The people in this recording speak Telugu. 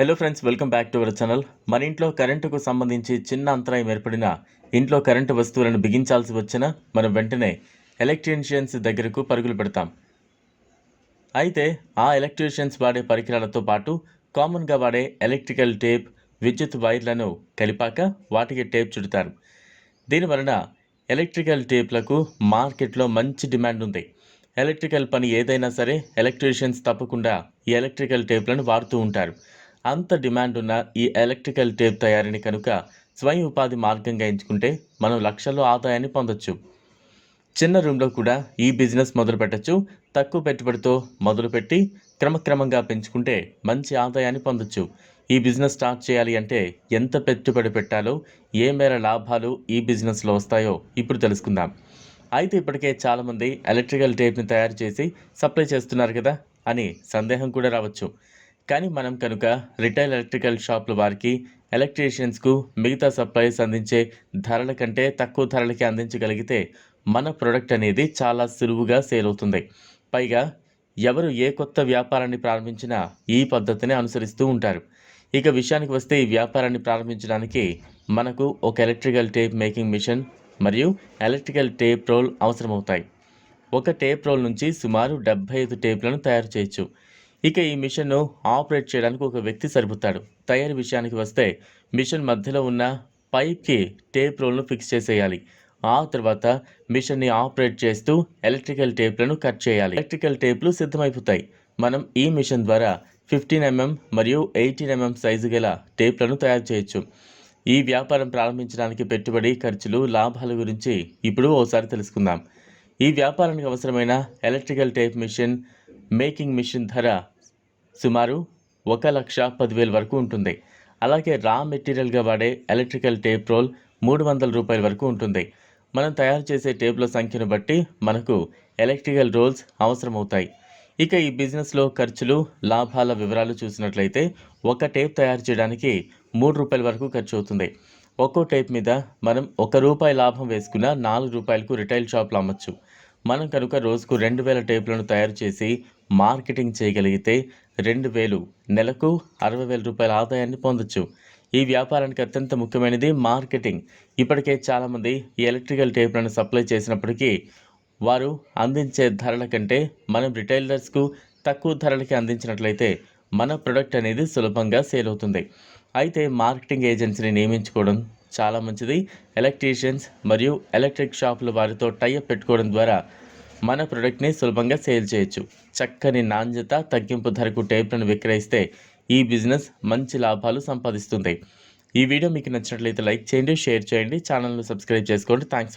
Hello friends welcome back to our channel మన ఇంట్లో కరెంటుకు సంబంధించి చిన్న అంతరాయం ఏర్పడిన ఇంట్లో కరెంటు వస్తువులను బిగించాల్సి వచ్చిన మనం వెంటనే ఎలక్ట్రీషియన్స్ దగ్గరకు పరుగులు పెడతాం. అయితే ఆ ఎలక్ట్రీషియన్స్ వాడే పరికరాలతో పాటు కామన్గా వాడే ఎలక్ట్రికల్ టేప్ విద్యుత్ వైర్లను కలిపాక వాటికి టేప్ చుడతారు. దీనివలన ఎలక్ట్రికల్ టేప్లకు మార్కెట్లో మంచి డిమాండ్ ఉంది. ఎలక్ట్రికల్ పని ఏదైనా సరే ఎలక్ట్రీషియన్స్ తప్పకుండా ఈ ఎలక్ట్రికల్ టేప్లను వాడుతూ ఉంటారు. అంత డిమాండ్ ఉన్న ఈ ఎలక్ట్రికల్ టేప్ తయారీని కనుక స్వయం ఉపాధి మార్గంగా ఎంచుకుంటే మనం లక్షల్లో ఆదాయాన్ని పొందొచ్చు. చిన్న రూమ్లో కూడా ఈ బిజినెస్ మొదలు పెట్టచ్చు. తక్కువ పెట్టుబడితో మొదలుపెట్టి క్రమక్రమంగా పెంచుకుంటే మంచి ఆదాయాన్ని పొందొచ్చు. ఈ బిజినెస్ స్టార్ట్ చేయాలి అంటే ఎంత పెట్టుబడి పెట్టాలో ఏ మేర లాభాలు ఈ బిజినెస్లో వస్తాయో ఇప్పుడు తెలుసుకుందాం. అయితే ఇప్పటికే చాలామంది ఎలక్ట్రికల్ టేప్ని తయారు చేసి సప్లై చేస్తున్నారు కదా అని సందేహం కూడా రావచ్చు. కానీ మనం కనుక రిటైల్ ఎలక్ట్రికల్ షాపుల వారికి ఎలక్ట్రీషియన్స్కు మిగతా సప్లైస్ అందించే ధరల కంటే తక్కువ ధరలకి అందించగలిగితే మన ప్రొడక్ట్ అనేది చాలా సులువుగా సేల్ అవుతుంది. పైగా ఎవరు ఏ కొత్త వ్యాపారాన్ని ప్రారంభించినా ఈ పద్ధతిని అనుసరిస్తూ ఉంటారు. ఇక విషయానికి వస్తే ఈ వ్యాపారాన్ని ప్రారంభించడానికి మనకు ఒక ఎలక్ట్రికల్ టేప్ మేకింగ్ మిషన్ మరియు ఎలక్ట్రికల్ టేప్ రోల్ అవసరమవుతాయి. ఒక టేప్ రోల్ నుంచి సుమారు డెబ్బై ఐదు టేప్లను తయారు చేయొచ్చు. ఇక ఈ మిషన్ను ఆపరేట్ చేయడానికి ఒక వ్యక్తి సరిపోతాడు. తయారీ విషయానికి వస్తే మిషన్ మధ్యలో ఉన్న పైప్కి టేప్ రోల్ను ఫిక్స్ చేసేయాలి. ఆ తర్వాత మిషన్ని ఆపరేట్ చేస్తూ ఎలక్ట్రికల్ టేప్లను కట్ చేయాలి. ఎలక్ట్రికల్ టేప్లు సిద్ధమైపోతాయి. మనం ఈ మిషన్ ద్వారా ఫిఫ్టీన్ ఎంఎం మరియు ఎయిటీన్ ఎంఎం సైజు గల టేప్లను తయారు చేయొచ్చు. ఈ వ్యాపారం ప్రారంభించడానికి పెట్టుబడి ఖర్చులు లాభాల గురించి ఇప్పుడు ఓసారి తెలుసుకుందాం. ఈ వ్యాపారానికి అవసరమైన electrical tape machine making machine ధర సుమారు ఒక లక్ష పదివేల వరకు ఉంటుంది. అలాగే రా మెటీరియల్గా వాడే ఎలక్ట్రికల్ టేప్ రోల్ మూడు వందల రూపాయల వరకు ఉంటుంది. మనం తయారు చేసే టేప్ల సంఖ్యను బట్టి మనకు ఎలక్ట్రికల్ రోల్స్ అవసరమవుతాయి. ఇక ఈ బిజినెస్లో ఖర్చులు లాభాల వివరాలు చూసినట్లయితే ఒక టేప్ తయారు చేయడానికి మూడు రూపాయల వరకు ఖర్చు అవుతుంది. ఒక్కో టేప్ మీద మనం ఒక రూపాయి లాభం వేసుకున్న నాలుగు రూపాయలకు రిటైల్ షాప్లో అమ్మచ్చు. మనం కనుక రోజుకు రెండు వేల టేపులను తయారు చేసి మార్కెటింగ్ చేయగలిగితే రెండు వేలు నెలకు అరవై వేల రూపాయల ఆదాయాన్ని పొందొచ్చు. ఈ వ్యాపారానికి అత్యంత ముఖ్యమైనది మార్కెటింగ్. ఇప్పటికే చాలామంది ఎలక్ట్రికల్ టేప్లను సప్లై చేసినప్పటికీ వారు అందించే ధరల కంటే మనం రిటైలర్స్కు తక్కువ ధరలకి అందించినట్లయితే మన ప్రొడక్ట్ అనేది సులభంగా సేల్ అవుతుంది. అయితే మార్కెటింగ్ ఏజెన్సీని నియమించుకోవడం చాలా మంచిది. ఎలక్ట్రీషియన్స్ మరియు ఎలక్ట్రిక్ షాపుల వారితో టైఅప్ పెట్టుకోవడం ద్వారా మన ప్రొడక్ట్ని సులభంగా సేల్ చేయొచ్చు. చక్కని నాణ్యత తగ్గింపు ధరకు టేప్లను విక్రయిస్తే ఈ బిజినెస్ మంచి లాభాలు సంపాదిస్తుంది. ఈ వీడియో మీకు నచ్చినట్లయితే లైక్ చేయండి షేర్ చేయండి ఛానల్ను సబ్స్క్రైబ్ చేసుకోండి. థ్యాంక్స్